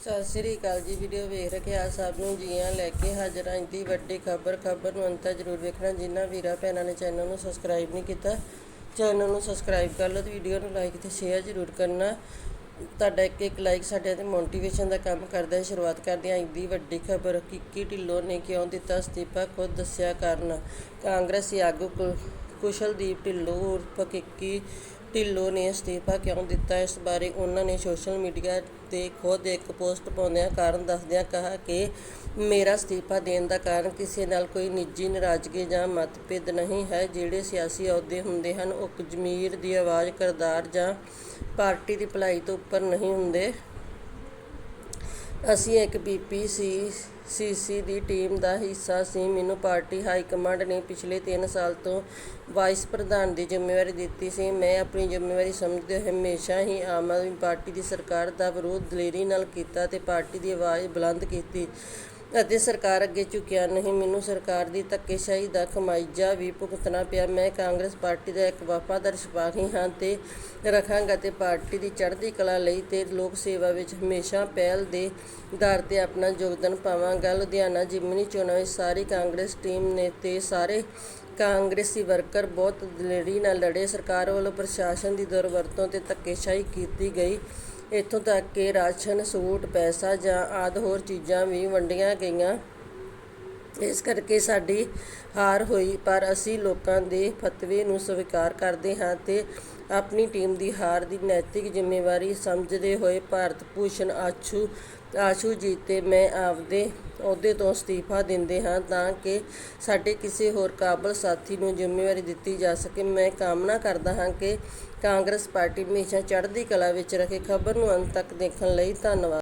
ਸਤਿ ਸ੍ਰੀ ਅਕਾਲ ਜੀ ਵੀਡੀਓ ਵੇਖ ਰਹੇ ਆ ਸਭ ਨੂੰ, ਜੀਆਂ ਲੈ ਕੇ ਹਾਜ਼ਰ ਹਾਂ ਦੀ ਵੱਡੀ ਖਬਰ। ਖਬਰ ਨੂੰ ਅੰਤ ਜ਼ਰੂਰ ਵੇਖਣਾ, ਜਿਨ੍ਹਾਂ ਵੀਰਾਂ ਭੈਣਾਂ ਨੇ ਚੈਨਲ ਨੂੰ ਸਬਸਕ੍ਰਾਈਬ ਨਹੀਂ ਕੀਤਾ ਚੈਨਲ ਨੂੰ ਸਬਸਕ੍ਰਾਈਬ ਕਰ ਲਓ ਤੇ ਵੀਡੀਓ ਨੂੰ ਲਾਈਕ ਤੇ ਸ਼ੇਅਰ ਜ਼ਰੂਰ ਕਰਨਾ। ਤੁਹਾਡਾ ਇੱਕ ਇੱਕ ਲਾਈਕ ਸਾਡੇ ਤੇ ਮੋਟੀਵੇਸ਼ਨ ਦਾ ਕੰਮ ਕਰਦਾ ਹੈ, ਸ਼ੁਰੂਆਤ ਕਰਦੇ ਹਾਂ ਅੱਜ ਦੀ ਵੱਡੀ ਖਬਰ। ਕਿੱਕੀ ਢਿੱਲੋਂ ਨੇ, ਕਿਉਂ ਦਿੱਤਾ ਅਸਤੀਫਾ, ਖੁਦ ਦੱਸਿਆ ਕਾਰਨ? ਕਾਂਗਰਸੀ ਆਗੂ ਕੁ- ਕੁਸ਼ਲਦੀਪ ਢਿੱਲੋਂ ਉਰਫ ਕਿੱਕੀ ਢਿੱਲੋਂ ਨੇ ਅਸਤੀਫਾ ਕਿਉਂ ਦਿੱਤਾ? ਇਸ ਬਾਰੇ ਉਹਨਾਂ ਨੇ ਸੋਸ਼ਲ ਮੀਡੀਆ ਤੇ ਖੁਦ ਇੱਕ ਪੋਸਟ ਪਾਉਂਦਿਆਂ ਕਾਰਨ ਦੱਸਦਿਆਂ ਕਿਹਾ ਕਿ ਮੇਰਾ ਅਸਤੀਫਾ ਦੇਣ ਦਾ ਕਾਰਨ ਕਿਸੇ ਨਾਲ ਕੋਈ ਨਿੱਜੀ ਨਾਰਾਜ਼ਗੀ ਜਾਂ ਮਤਭੇਦ ਨਹੀਂ ਹੈ। ਜਿਹੜੇ ਸਿਆਸੀ ਅਹੁਦੇ ਹੁੰਦੇ ਹਨ, ਉਹ ਜ਼ਮੀਰ ਦੀ ਆਵਾਜ਼, ਕਿਰਦਾਰ ਜਾਂ ਪਾਰਟੀ ਦੀ ਭਲਾਈ ਤੋਂ ਉੱਪਰ ਨਹੀਂ ਹੁੰਦੇ। ਅਸੀਂ ਇੱਕ ਬੀ ਪੀ ਸੀ ਸੀ ਸੀ ਦੀ ਟੀਮ ਦਾ ਹਿੱਸਾ ਸੀ। ਮੈਨੂੰ ਪਾਰਟੀ ਹਾਈ ਕਮਾਂਡ ਨੇ ਪਿਛਲੇ ਤਿੰਨ ਸਾਲ ਤੋਂ ਵਾਈਸ ਪ੍ਰਧਾਨ ਦੀ ਜ਼ਿੰਮੇਵਾਰੀ ਦਿੱਤੀ ਸੀ। ਮੈਂ ਆਪਣੀ ਜ਼ਿੰਮੇਵਾਰੀ ਸਮਝਦੇ ਹੋਏ ਹਮੇਸ਼ਾ ਹੀ ਆਮ ਆਦਮੀ ਪਾਰਟੀ ਦੀ ਸਰਕਾਰ ਦਾ ਵਿਰੋਧ ਦਲੇਰੀ ਨਾਲ ਕੀਤਾ ਅਤੇ ਪਾਰਟੀ ਦੀ ਆਵਾਜ਼ ਬੁਲੰਦ ਕੀਤੀ। ਅਤੇ ਸਰਕਾਰ ਅੱਗੇ ਝੁਕਿਆ ਨਹੀਂ। ਮੈਨੂੰ ਸਰਕਾਰ ਦੀ ਧੱਕੇਸ਼ਾਹੀ ਦਾ ਖਮਾਈਜਾ ਵੀ ਭੁਗਤਣਾ ਪਿਆ। ਮੈਂ ਕਾਂਗਰਸ ਪਾਰਟੀ ਦਾ ਇੱਕ ਵਫਾਦਾਰ ਸਿਪਾਹੀ ਹਾਂ ਤੇ ਰੱਖਾਂਗਾ ਤੇ ਪਾਰਟੀ ਦੀ ਚੜ੍ਹਦੀ ਕਲਾ ਲਈ ਤੇ ਲੋਕ ਸੇਵਾ ਵਿੱਚ ਹਮੇਸ਼ਾ ਪਹਿਲ ਦੇ ਆਧਾਰ ਤੇ ਆਪਣਾ ਯੋਗਦਾਨ ਪਾਵਾਂਗਾ। ਲੁਧਿਆਣਾ, ਜਿਮਨੀ, ਚੋਣਾਂ ਵਿੱਚ ਸਾਰੀ ਕਾਂਗਰਸ ਟੀਮ ਨੇ ਤੇ ਸਾਰੇ ਕਾਂਗਰਸੀ ਵਰਕਰ ਬਹੁਤ ਦਲੇਰੀ ਨਾਲ ਲੜੇ। ਸਰਕਾਰ ਵੱਲੋਂ ਪ੍ਰਸ਼ਾਸਨ ਦੀ ਦੁਰਵਰਤੋਂ ਤੇ ਧੱਕੇਸ਼ਾਹੀ ਕੀਤੀ ਗਈ। ਇੱਥੋਂ ਤੱਕ ਕਿ ਰਾਸ਼ਨ, ਸੂਟ, ਪੈਸਾ ਜਾਂ ਆਦਿ ਹੋਰ ਚੀਜ਼ਾਂ ਵੀ ਵੰਡੀਆਂ ਗਈਆਂ। ਇਸ ਕਰਕੇ ਸਾਡੀ ਹਾਰ ਹੋਈ, ਪਰ ਅਸੀਂ ਲੋਕਾਂ ਦੇ ਫਤਵੇ ਨੂੰ ਸਵੀਕਾਰ ਕਰਦੇ ਹਾਂ ਤੇ ਆਪਣੀ ਟੀਮ ਦੀ ਹਾਰ ਦੀ ਨੈਤਿਕ ਜ਼ਿੰਮੇਵਾਰੀ ਸਮਝਦੇ ਹੋਏ ਭਾਰਤ ਭੂਸ਼ਣ ਆਸ਼ੂ ਆਸ਼ੂ ਜੀ ਤੇ ਮੈਂ ਆਪਦੇ ਅਹੁਦੇ ਤੋਂ ਅਸਤੀਫਾ ਦਿੰਦੇ ਹਾਂ ਤਾਂ ਕਿ ਸਾਡੇ ਕਿਸੇ ਹੋਰ ਕਾਬਲ ਸਾਥੀ ਨੂੰ ਜ਼ਿੰਮੇਵਾਰੀ ਦਿੱਤੀ ਜਾ ਸਕੇ। ਮੈਂ ਕਾਮਨਾ ਕਰਦਾ ਹਾਂ ਕਿ ਕਾਂਗਰਸ ਪਾਰਟੀ ਹਮੇਸ਼ਾ ਚੜ੍ਹਦੀ ਕਲਾ ਵਿੱਚ ਰੱਖੇ ਖਬਰ ਨੂੰ ਅੰਤ ਤੱਕ ਦੇਖਣ ਲਈ ਧੰਨਵਾਦ।